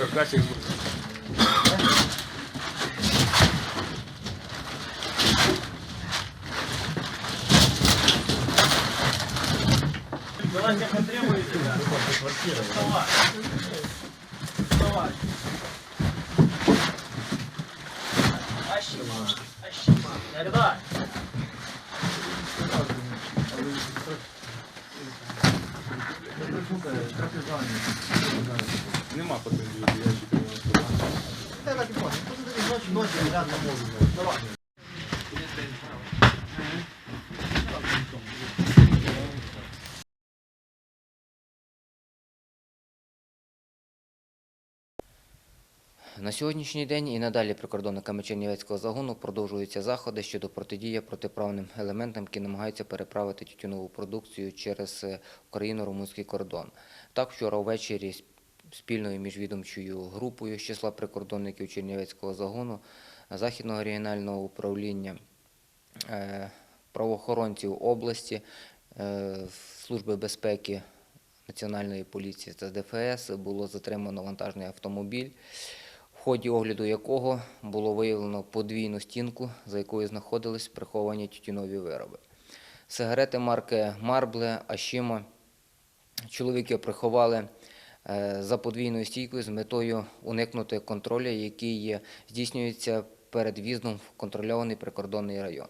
Каркасик Давайте потребуете, да? Вставай. Вставай. Ащима. Ащима. Тогда. Нема претензій до ящиків. На сьогоднішній день і надалі прикордонниками Чернівецького загону продовжуються заходи щодо протидії протиправним елементам, які намагаються переправити тютюнову продукцію через е, Україно-румунський кордон. Так, вчора ввечері спільною міжвідомчою групою з числа прикордонників Чернівецького загону, Західного регіонального управління е, правоохоронців області, е, Служби безпеки Національної поліції та ДФС було затримано вантажний автомобіль, в ході огляду якого було виявлено подвійну стінку, за якою знаходились приховані тютюнові вироби. Сигарети марки Марбле, Ашіма чоловіки приховали за подвійною стійкою з метою уникнути контролю, який здійснюється перед в'їздом в контрольований прикордонний район.